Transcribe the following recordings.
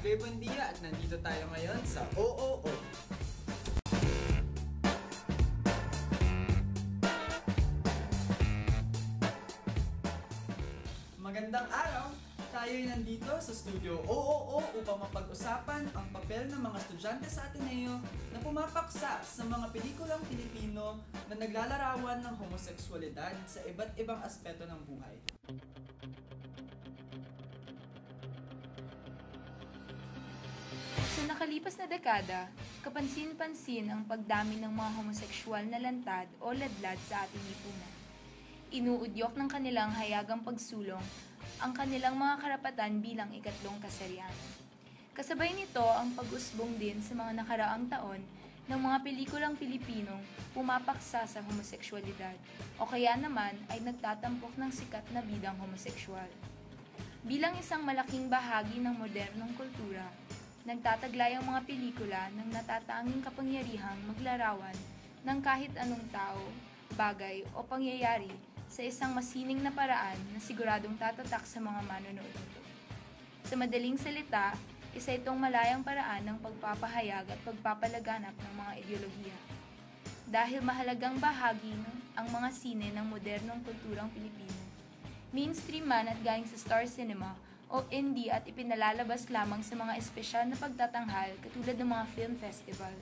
Andre Buendia at nandito tayo ngayon sa OOO. Magandang araw! Tayo ay nandito sa studio OOO upang mapag-usapan ang papel ng mga estudyante sa Ateneo na pumapaksa sa mga pelikulang Pilipino na naglalarawan ng homoseksualidad sa iba't ibang aspeto ng buhay. Nakalipas na dekada, kapansin-pansin ang pagdami ng mga homoseksual na lantad o ladlad sa ating lipunan. Inuudyok ng kanilang hayagang pagsulong ang kanilang mga karapatan bilang ikatlong kasarian. Kasabay nito ang pag-usbong din sa mga nakaraang taon ng mga pelikulang Pilipinong pumapaksa sa homoseksualidad o kaya naman ay nagtatampok ng sikat na bidang homoseksual. Bilang isang malaking bahagi ng modernong kultura, nagtataglay ang mga pelikula ng natatanging kapangyarihang maglarawan ng kahit anong tao, bagay o pangyayari sa isang masining na paraan na siguradong tatatak sa mga manonood nito. Sa madaling salita, isa itong malayang paraan ng pagpapahayag at pagpapalaganap ng mga ideolohiya. Dahil mahalagang bahagi ng ang mga sine ng modernong kulturang Pilipino, mainstream man at galing sa Star Cinema o indie at ipinalalabas lamang sa mga espesyal na pagtatanghal katulad ng mga film festival.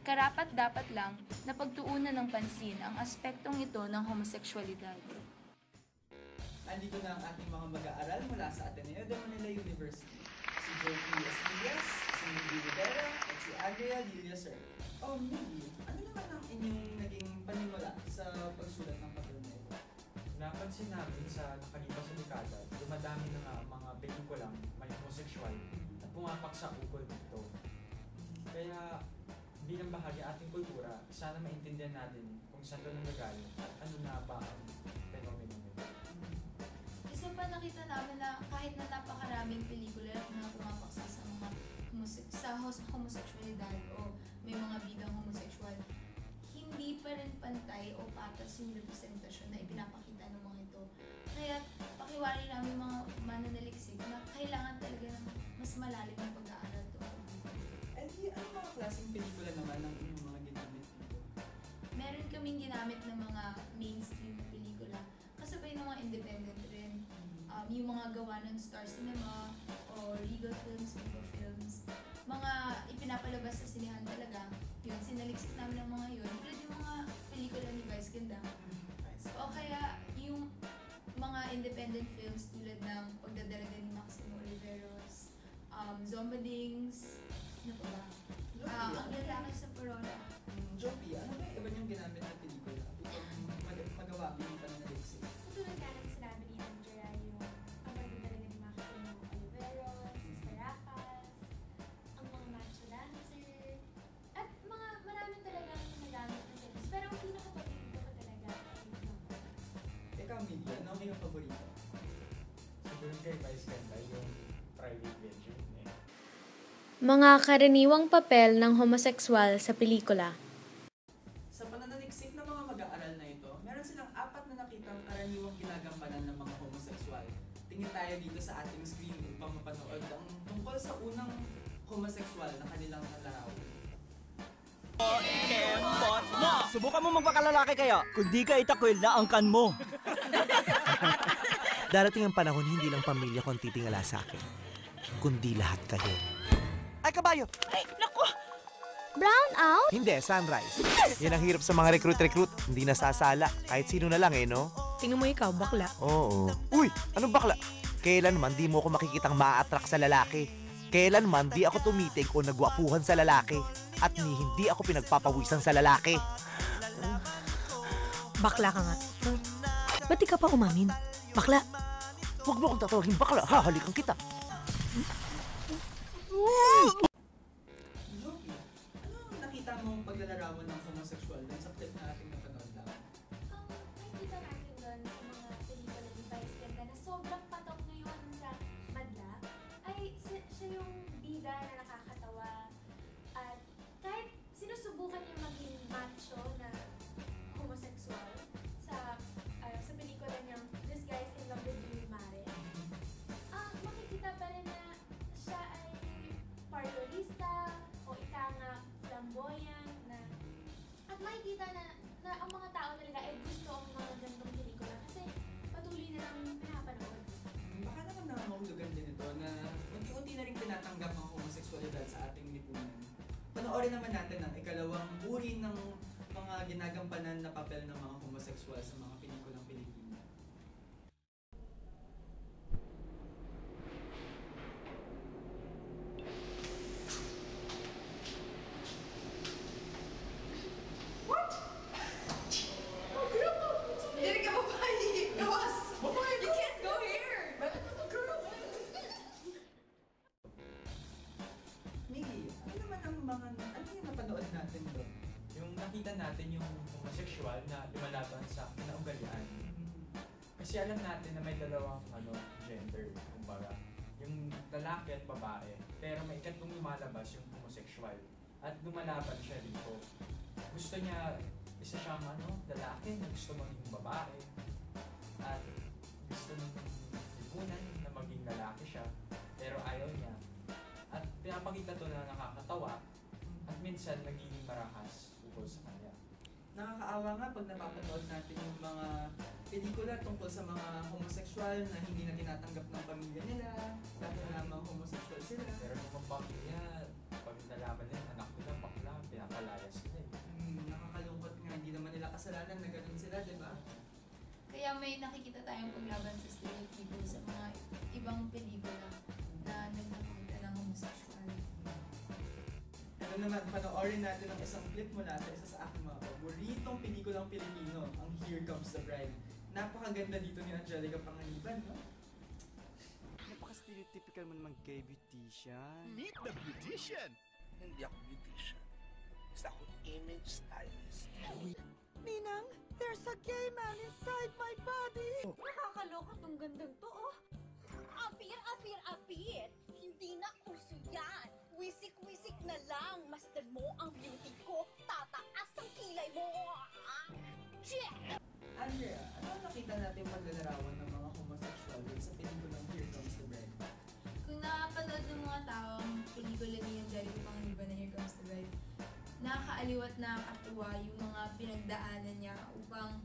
Karapat dapat lang na pagtuunan ng pansin ang aspektong ito ng homoseksualidad. Andito na ang ating mga mag-aaral mula sa Ateneo de Manila University. Si Joe P. Esquias, si Mindy Rivera, at si Andrea Lilia Sir. Oh, Mindy, ano naman ang inyong naging panimula sa pagsulat ng papel na ito? Napansin namin sa nakalipas na dekada, dumadami na nga ang mga pelikulang may homosexual at pumapaksa ukol dito. Kaya bilang bahagi ating kultura, sana maintindihan natin kung saan ito nanggagaling at ano na ba ang fenomeno nito. Isa pa nakita namin na kahit na napakaraming pelikula na pumapaksa sa mga homose- sa homosexualidad o may mga bidang homosexual, hindi pa rin pantay o patas yung representasyon na ipinapakita ng mga ito. Kaya pakiwari namin mga mananaliksik na kailangan talaga ng mas malalim na pag-aaral tungkol dito. Eh di, ano mga klaseng pelikula naman ang inyong mga ginamit dito? Meron kaming ginamit ng mga mainstream na pelikula kasabay ng mga independent rin. Um, yung mga gawa ng Star Cinema o Regal Films, Vivo Films. Mga ipinapalabas sa sinihan talaga. Yun, sinaliksik namin ang mga yun. Tulad yung mga pelikula ni Vice Ganda. O kaya yung mga independent films tulad ng Miggy, ang iyong paborito? Siguro kay Vice Ganda yung private venture niya. Mga karaniwang papel ng homosekswal sa pelikula. Sa pananaliksik ng mga mag-aaral na ito, meron silang apat na nakitang karaniwang ginagampanan ng mga homoseksual. Tingin tayo dito sa ating screen upang mapanood ang tungkol sa unang homoseksual na kanilang nalarawan. Subukan mo magpakalalaki kaya, kundi ka itakwil na angkan mo. Darating ang panahon hindi lang pamilya ko ang titingala sa akin, kundi lahat kayo. Ay, kabayo! Brown out? Hindi, sunrise. Yan ang hirap sa mga recruit-recruit. Hindi nasasala. Kahit sino na lang eh, no? Tingnan mo ikaw, bakla. Oo. Uy, anong bakla? Kailanman di mo ako makikitang ma-attract sa lalaki. Kailanman di ako tumitig o nagwapuhan sa lalaki. At ni hindi ako pinagpapawisan sa lalaki. Bakla ka nga. Ba't di ka pa umamin? Bakla. Huwag mo akong tatawagin bakla. Hahalikan kita. Panoorin naman natin ang ikalawang uri ng mga ginagampanan na papel ng mga homosexual sa mga At lumalaban siya dito. Gusto niya, isa siyang ano, lalaki na gusto maging babae. At gusto ng lipunan na maging lalaki siya. Pero ayaw niya. At pinapakita to na nakakatawa. At minsan nagiging marahas ukol sa kanya. Nakakaawa nga pag napapanood natin yung mga pelikula tungkol sa mga homosexual na hindi na tinatanggap ng pamilya nila dahil lamang homosexual sila. Pero nung pamilya, pag nalaman nila, anak pinapalayas nila eh. Hmm, nakakalungkot nga, hindi naman nila kasalanan na ganun sila, di ba? Kaya may nakikita tayong paglaban sa stereotypo sa mga ibang pelikula na nagpapakita ng homosexual. Ito naman, panoorin natin ang isang clip mula sa isa sa aking mga paboritong pelikulang Pilipino, ang Here Comes the Bride. Napakaganda dito ni Angelica Panganiban, no? Napaka-stereotypical mo naman gay beautician. Meet the beautician! Hindi ako beautician. Basta ako image stylist. Ninang, there's a gay man inside my body! Nakakaloka tong gandang to, oh. Apir, apir, apir. Hindi na uso yan. Wisik-wisik na lang. Masdan mo ang beauty ko. Tataas ang kilay mo. Ah. Check! Andrea, ano ang nakita natin paglalarawan ng mga homosexual dun sa pelikulang Here Comes the Bride? Kung nakapanood ng mga tao ang pelikula ni Angelica Panganiban na Here Comes the nakakaaliw at nakakatuwa yung mga pinagdaanan niya upang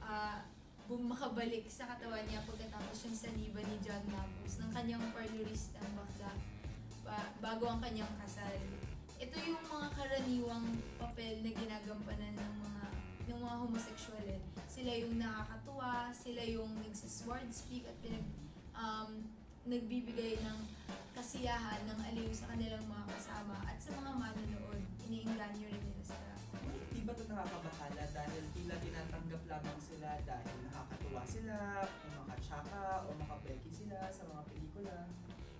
ah, bum- makabalik sa katawan niya pagkatapos yung saliba ni John Mapus ng kanyang parloristang bakla ba- bago ang kanyang kasal. Ito yung mga karaniwang papel na ginagampanan ng mga ng mga homosexual eh. Sila yung nakakatuwa, sila yung nagsisword speak at pinag um, nagbibigay ng kasiyahan ng aliw sa kanilang mga kasama at sa mga manonood. Iniinganyo rin nila. Ngunit di ba ito nakakabahala dahil tila tinatanggap lamang sila dahil nakakatuwa sila, o makatsaka, o makabeki sila sa mga pelikula.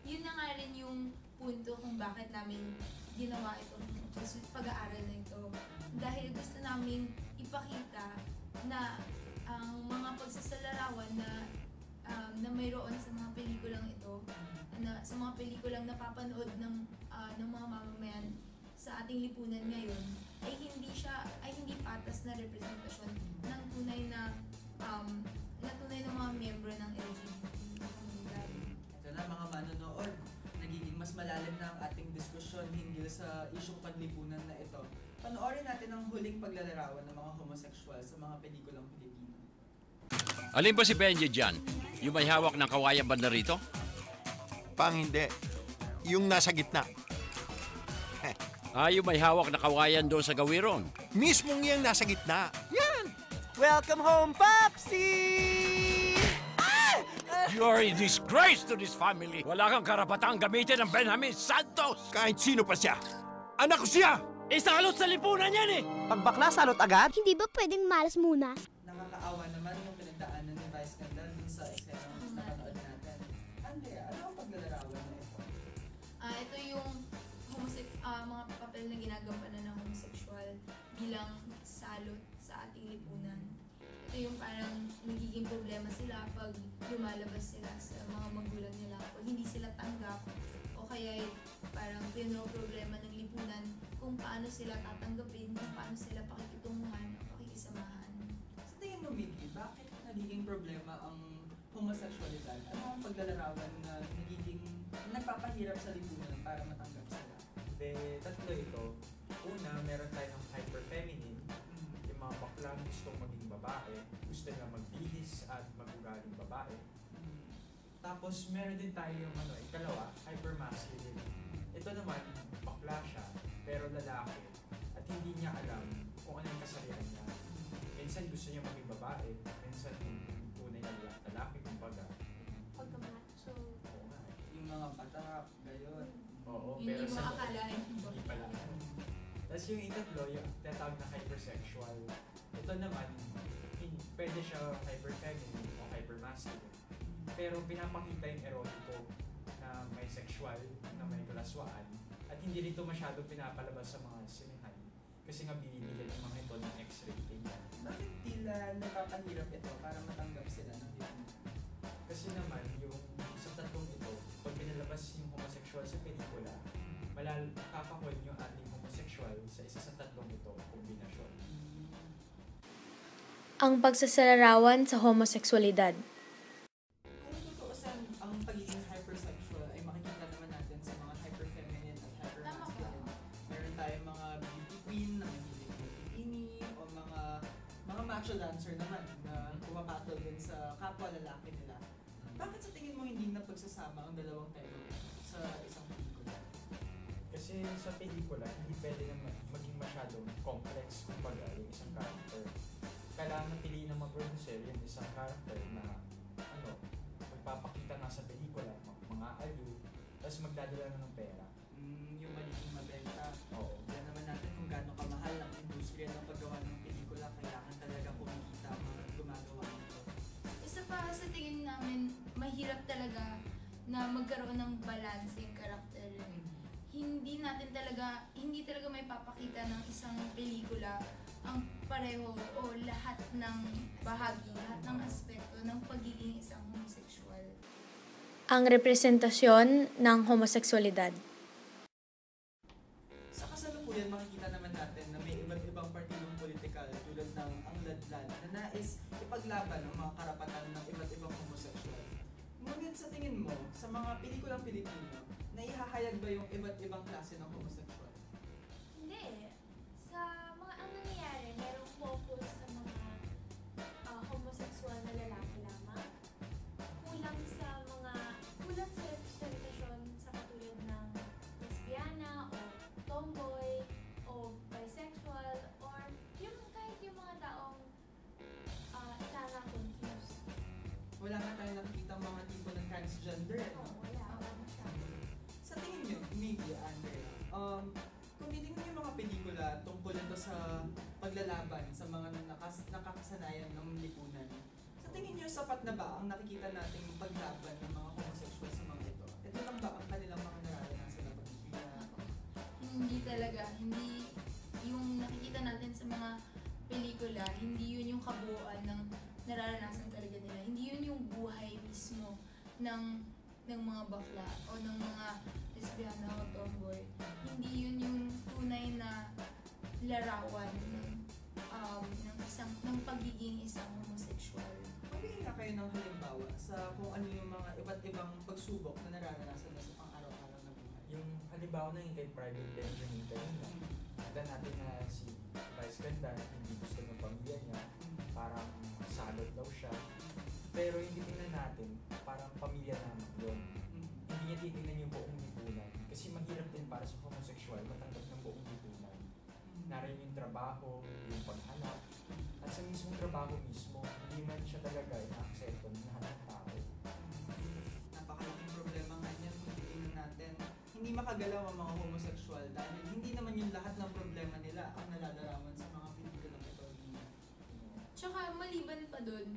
Yun na nga rin yung punto kung bakit namin ginawa itong pag- pag-aaral na ito. Dahil gusto namin ipakita na ang mga pagsasalarawan na um, na mayroon sa mga pelikulang ito, na, sa mga pelikulang napapanood ng, ah, ng mga mamamayan sa ating lipunan ngayon, ay hindi siya, ay hindi patas na representasyon ng tunay na, um, na tunay na mga miyembro ng LGBT komunidad. Ito na mga manonood, nagiging mas malalim na ang ating diskusyon hinggil sa isyong paglipunan na ito. Panoorin natin ang huling paglalarawan ng mga homosexual sa mga pelikulang Pilipino. Alin ba si Benji dyan? Yung may hawak ng kawayan banda rito? Pang hindi. Yung nasa gitna. Ah, yung may hawak na kawayan doon sa gawiron. Mismong yung nasa gitna. Yan! Welcome home, Popsy! You are a disgrace to this family. Wala kang karapatang gamitin ng Benjamin Santos. Kahit sino pa siya. Anak ko siya! Isalot sa lipunan yan eh! Pag bakla, salot agad? Hindi ba pwedeng malas muna? Nagiging problema sila pag lumalabas sila sa mga magulang nila pag hindi sila tanggap o kaya parang problema ng lipunan kung paano sila tatanggapin, kung paano sila pakikitunguhan o pakikisamahan. Sa tingin mo, Miggy, bakit nagiging problema ang homosexualidad? Ano ang paglalarawan na nagiging nagpapahirap sa lipunan para matanggap sila? De, tatlo ito. Una, meron tayong hyper-feminine. Mm. Gusto nila magbihis at magugaling babae. Mm. Tapos meron din tayo yung ano, ikalawa, hypermasculine. Ito naman, bakla siya, pero lalaki. At hindi niya alam kung ano yung kasarian niya. Minsan gusto niya maging babae, minsan tunay na lala- lalaki, kumbaga. Pagka-macho. Oo nga eh. Yung mga patak, gayon. Oo, Hindi pero mo sa akalain. hindi pala. Tapos yung itatlo, yung tinatawag na hypersexual. Ito naman, pwede siya hyperfeminine o hypermasculine. Pero pinapakita yung erotiko na may sexual, na may kalaswaan, at hindi rito masyado pinapalabas sa mga sinihan. Kasi nga binibigyan ng mga ito ng X-rating. Bakit tila napapahirap ito para matanggap sila ng yun? Kasi naman, yung sa tatlong ito, pag pinalabas yung homosexual sa pelikula, malal kakahol yung ating homosexual sa isa sa tatlong ito, kombinasyon. Ang pagsasalarawan sa homoseksualidad. Kung tutuusan, ang pagiging hypersexual ay makikita naman natin sa mga hyperfeminine at hypermasculine. Meron tayong mga beauty queen na mahilig bikini o mga mga macho dancer naman na pumapatol din sa kapwa lalaki nila. Bakit sa tingin mo hindi na pagsasama ang dalawang tema sa isang pelikula? Kasi sa pelikula, hindi pwede na ma- maging masyadong complex kumbaga yung isang character. Kailangan piliin ng mga producer yung isang character na ano, magpapakita nga sa pelikula, mga aliw, tapos magdadala na ng pera. Mm, yung magiging mabenta. Oo. Kaya naman natin kung gaano kamahal ang industriya ng paggawa ng pelikula, kailangan talaga kumikita ang mga gumagawa nito. Isa pa sa tingin namin, mahirap talaga na magkaroon ng balance yung karakter. Hindi natin talaga, hindi talaga may papakita ng isang pelikula ang pareho o lahat ng bahagi, lahat ng aspekto ng pagiging isang homosexual. Ang representasyon ng homoseksualidad. Sa kasalukuyan, makikita naman natin na may iba't ibang partidong politikal tulad ng ang ladlad na nais ipaglaban ang mga karapatan ng iba't ibang homosexual. Ngunit sa tingin mo, sa mga pelikulang Pilipino, naihahayag ba yung iba't ibang klase ng homosexual? Nakikita mga tipo ng transgender. Oo, No? wala. Wala masyado. Sa tingin nyo, maybe, Andrea, um, kung titingnan yung mga pelikula tungkol ito sa paglalaban sa mga nakas nakakasanayan ng lipunan, sa tingin nyo, sapat na ba ang nakikita nating paglaban ng mga homosexual sa mga ito? Ito lang ba ang kanilang mga nararanasan na paghihina? Hindi talaga, hindi yung nakikita natin sa mga pelikula, hindi yun yung kabuuan ng nararanasan talaga nila. Hindi yun yung buhay mismo ng ng mga bakla o ng mga lesbiana o tomboy. Hindi yun yung tunay na larawan ng um, ng isang ng pagiging isang homosexual. Magbigay nga kayo ng halimbawa sa kung ano yung mga iba't ibang pagsubok na nararanasan mo sa pang-araw-araw na buhay. Yung halimbawa na yung kay Private Benjamin kanina, kita natin na si Vice Ganda, hindi gusto ng pamilya niya, Pero hindi tingnan natin, parang pamilya naman yun. Mm. Hindi niya titingnan yung buong lipunan. Kasi mahirap din para sa homosexual matanggap ng buong lipunan. Narin yung trabaho, yung paghanap. At sa mismong trabaho mismo, hindi man siya talaga ina-accepto ng lahat ng tao. napakalaking problema nga niyan kung titingnan natin. Hindi makagalaw ang mga homosexual dahil hindi naman yung lahat ng problema nila ang nalalarawan sa mga pelikulang ito. Tsaka maliban pa dun,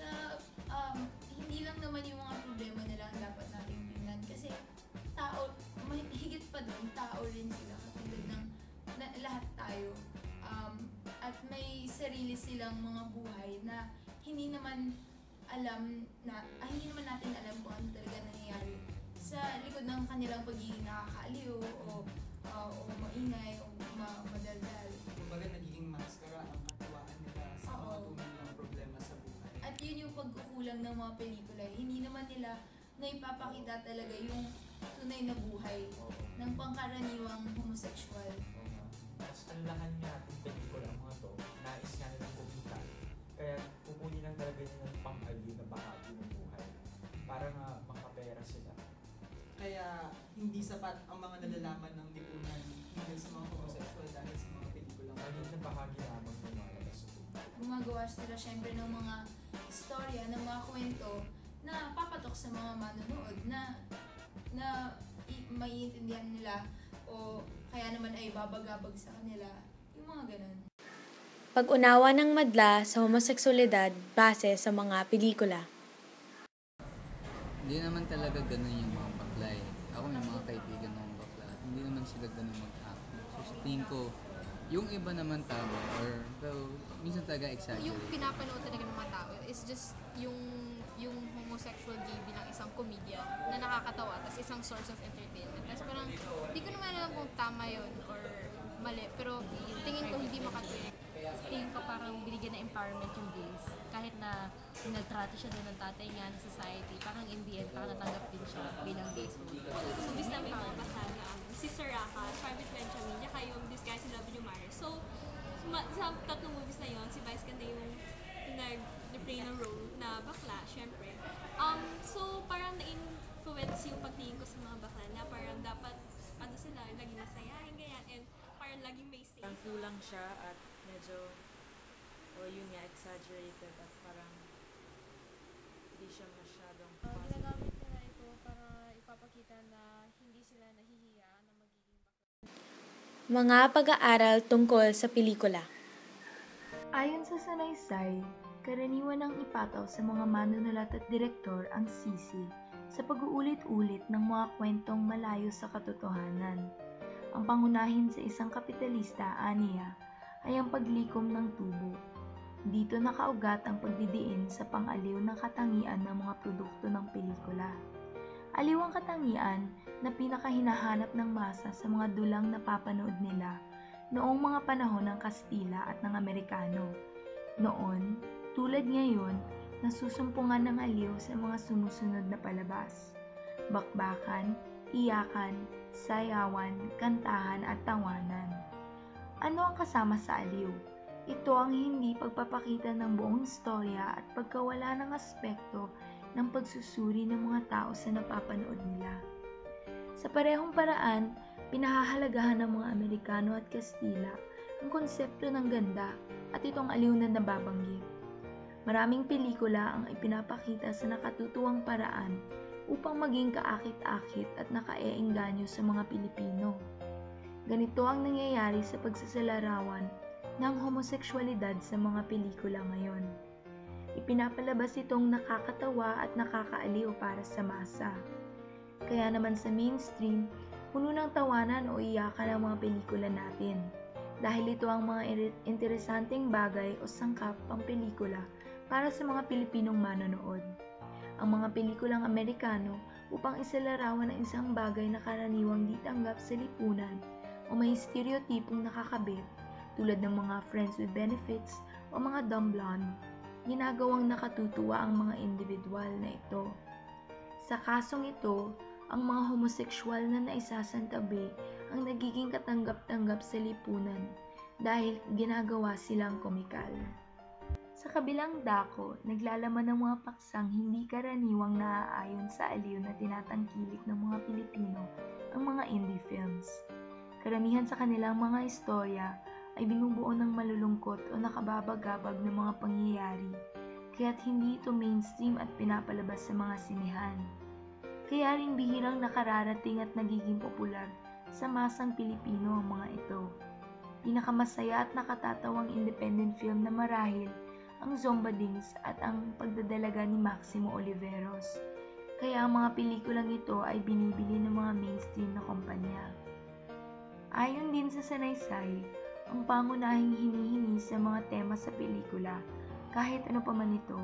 sa um, hindi lang naman yung mga problema nila ang dapat nating tingnan kasi tao, may, higit pa dun, tao rin sila katulad ng na, lahat tayo. Um, at may sarili silang mga buhay na hindi naman alam na, ah, hindi naman natin alam kung ano talaga nangyayari sa likod ng kanilang pagiging nakakaaliw o, ah, o maingay o ma- madaldal. Kumbaga nagiging maskara ang yun yung pagkukulang ng mga pelikula. Hindi naman nila naipapakita talaga yung tunay na buhay ng pangkaraniwang homosexual. Mas ang lahan nga ng pelikula mga to, nais nga nilang kumita. Kaya kukunin lang talaga nila ng pang-aliw na bahagi ng buhay para nga makapera sila. Kaya hindi sapat ang mga nalalaman ng lipunan hindi sa mga homosexual dahil sa mga pelikulang. Ano na bahagi lamang ng mga lalabas sa Gumagawa sila syempre ng mga istorya, ng mga kwento na papatok sa mga manonood na na i- maiintindihan nila o kaya naman ay babagabag sa kanila. Yung mga ganun. Pag-unawa ng madla sa homoseksualidad base sa mga pelikula. Hindi naman talaga ganun yung mga bakla eh. Ako may mga kaibigan akong bakla. Hindi naman sila ganun mag-act. So sa tingin ko, yung iba naman tama or well, minsan talaga yung exaggerate. pinapanood talaga ng mga tao is just yung yung homosexual gay bilang isang comedian na nakakatawa tapos isang source of entertainment. Tapos parang hindi ko naman alam kung tama yon or mali pero tingin ko hindi makatulong. tingin ko parang binigyan na empowerment yung gays. Kahit na nagtrato siya doon ng tatay niya, ng society, parang in the end, parang natanggap din siya bilang gay. So, So, bis namin mga basada, si Saraka, Private Benjamin, tsaka yung This Guy si W. Mars. So, ma- sa tatlong movies na yon si Vice Ganda yung nag-play ng role na bakla, syempre. Um, so, parang na-influence yung pagtingin ko sa mga bakla na parang dapat, ano sila, laging masayahin, ganyan, and parang laging may safe. parang kulang siya at medyo, o yun nga, exaggerated at parang hindi siya masyadong Uh, ginagamit nila ito para ipapakita na hindi sila nahihiya Mga pag-aaral tungkol sa pelikula. Ayon sa sanaysay, karaniwan ang ipataw sa mga manunulat at direktor ang sisi sa pag-uulit-ulit ng mga kwentong malayo sa katotohanan. Ang pangunahin sa isang kapitalista, aniya, ay ang paglikom ng tubo. Dito nakaugat ang pagdidiin sa pang-aliw ng katangian ng mga produkto ng pelikula. Aliw ang katangian na pinakahinahanap ng masa sa mga dulang napapanood nila noong mga panahon ng Kastila at ng Amerikano. Noon, tulad ngayon, nasusumpungan ng aliw sa mga sumusunod na palabas. Bakbakan, iyakan, sayawan, kantahan at tawanan. Ano ang kasama sa aliw? Ito ang hindi pagpapakita ng buong istorya at pagkawala ng aspekto ng pagsusuri ng mga tao sa napapanood nila. Sa parehong paraan, pinahahalagahan ng mga Amerikano at Kastila ang konsepto ng ganda at itong aliw na nababanggit. Maraming pelikula ang ipinapakita sa nakatutuwang paraan upang maging kaakit-akit at nakaeengganyo sa mga Pilipino. Ganito ang nangyayari sa pagsasalarawan ng homoseksualidad sa mga pelikula ngayon. Ipinapalabas itong nakakatawa at nakakaaliw para sa masa. Kaya naman sa mainstream, puno ng tawanan o iyakan ang mga pelikula natin. Dahil ito ang mga interesanteng bagay o sangkap pang pelikula para sa mga Pilipinong manonood. Ang mga pelikulang Amerikano upang isalarawan ang isang bagay na karaniwang di sa lipunan o may stereotipong nakakabit tulad ng mga friends with benefits o mga dumb blonde, ginagawang nakatutuwa ang mga individual na ito. Sa kasong ito, ang mga homoseksual na naisasantabi ang nagiging katanggap-tanggap sa lipunan dahil ginagawa silang komikal. Sa kabilang dako, naglalaman ng mga paksang hindi karaniwang naaayon sa aliw na tinatangkilik ng mga Pilipino ang mga indie films. Karamihan sa kanilang mga istorya ay binubuo ng malulungkot o nakababagabag ng mga pangyayari, kaya't hindi ito mainstream at pinapalabas sa mga sinehan. Kaya rin bihirang nakararating at nagiging popular sa masang Pilipino ang mga ito. Pinakamasaya at nakatatawang independent film na marahil ang Zombadings at ang pagdadalaga ni Maximo Oliveros. Kaya ang mga pelikulang ito ay binibili ng mga mainstream na kumpanya. Ayon din sa sanaysay, ang pangunahing hinihingi sa mga tema sa pelikula, kahit ano pa man ito,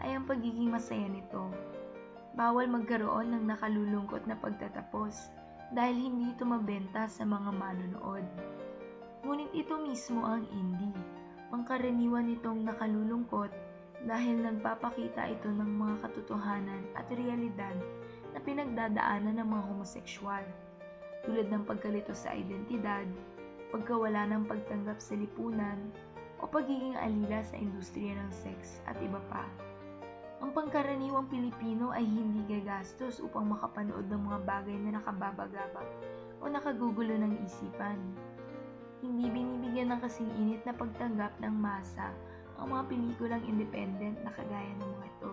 ay ang pagiging masaya nito. Bawal magkaroon ng nakalulungkot na pagtatapos dahil hindi ito mabenta sa mga manonood. Ngunit ito mismo ang indie. Pangkaraniwan nitong nakalulungkot dahil nagpapakita ito ng mga katotohanan at realidad na pinagdadaanan ng mga homosekswal, tulad ng pagkalito sa identidad, pagkawala ng pagtanggap sa lipunan, o pagiging alila sa industriya ng sex at iba pa. Ang pangkaraniwang Pilipino ay hindi gagastos upang makapanood ng mga bagay na nakababagabag o nakagugulo ng isipan. Hindi binibigyan ng kasing init na pagtanggap ng masa ang mga pelikulang independent na kagaya ng mga ito.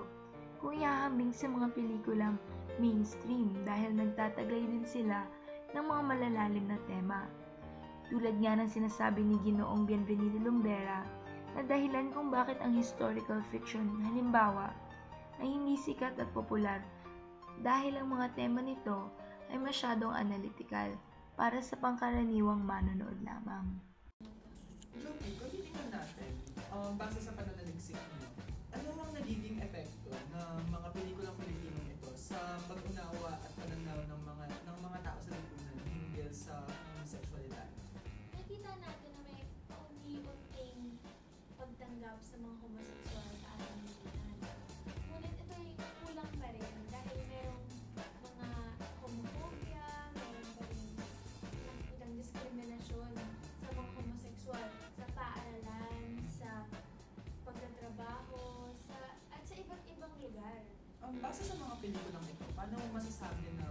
Kung ihahambing sa mga pelikulang mainstream dahil nagtataglay din sila ng mga malalalim na tema. Tulad nga ng sinasabi ni Ginoong Bienvenido Lumbera na dahilan kung bakit ang historical fiction, halimbawa, ay hindi sikat at popular dahil ang mga tema nito ay masyadong analytical para sa pangkaraniwang manonood lamang. Joby, kung titingnan natin, um, base sa pananaliksik niyo, base sa mga pelikulang ito, paano masasabi na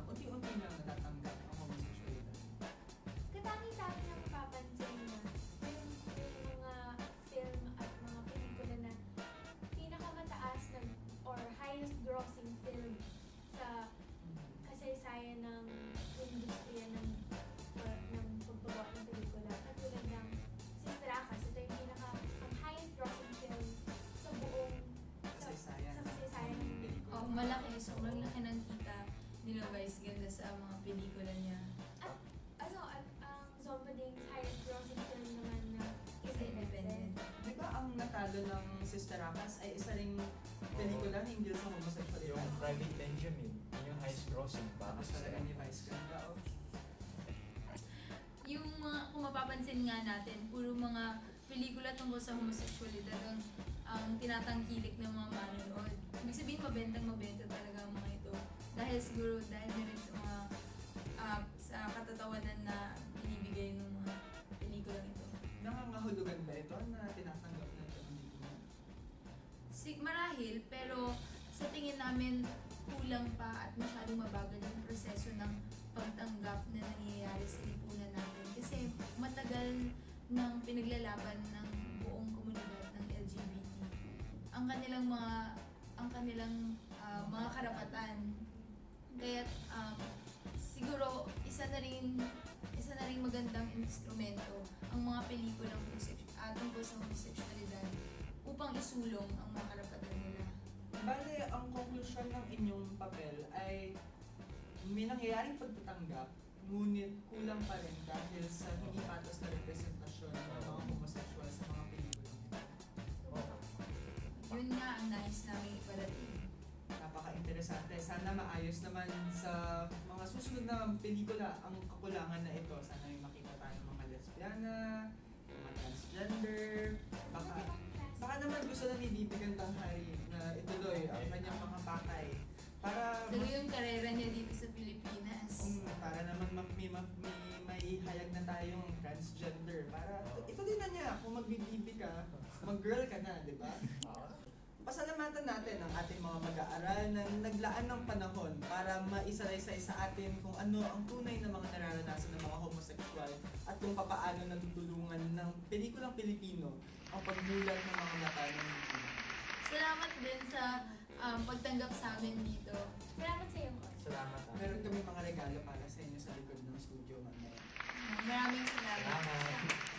mapapansin nga natin, puro mga pelikula tungkol sa homosexualidad ang, ang tinatangkilik ng mga manonood. Ibig sabihin, mabentang mabenta talaga ang mga ito. Dahil siguro, dahil na rin sa mga, ah, sa katatawanan na binibigay ng mga pelikulang ito. Nangangahulugan ba ito na tinatanggap na ito ng lipunan? Sig marahil, pero sa tingin namin, kulang pa at masyadong mabagal yung proseso ng pagtanggap na nangyayari sa lipunan natin. Kasi matagal nang pinaglalaban ng buong komunidad ng LGBT ang kanilang mga ang kanilang ah, mga karapatan. Kaya um, siguro isa na rin isa na rin magandang instrumento ang mga pelikulang uh, tungkol sa homosexualidad upang isulong ang mga karapatan nila. Bale, ang konklusyon ng inyong papel ay may nangyayaring pagtatanggap, ngunit kulang pa rin dahil sa hindi patas na representasyon ng mga homosexual sa mga pelikulang ito. Yun nga ang nais namin iparating. Napaka-interesante. Sana maayos naman sa mga susunod na pelikula ang kakulangan na ito. Sana may makita tayo mga lesbiana, mga transgender, baka, baka naman gusto na ni Bibi Gandahari na ituloy ang kanyang mga pakay. Para Tuloy yung karera niya dito sa Pilipinas. Um, para naman ma- may, ma- may, may hayag na tayong transgender. Para ito din na niya, kung magbibibi ka, mag-girl ka na, di ba? Pasalamatan natin ang ating mga mag-aaral na naglaan ng panahon para maisalaysay sa atin kung ano ang tunay na mga nararanasan ng mga homosexual at kung papaano natutulungan ng pelikulang Pilipino ang pagmulat ng mga mata ng Pilipino. Salamat din sa um, pagtanggap sa amin dito. Salamat sa iyo, Salamat. ah. Meron kami mga regalo para sa inyo sa likod ng studio mamaya. Maraming salamat. Salamat.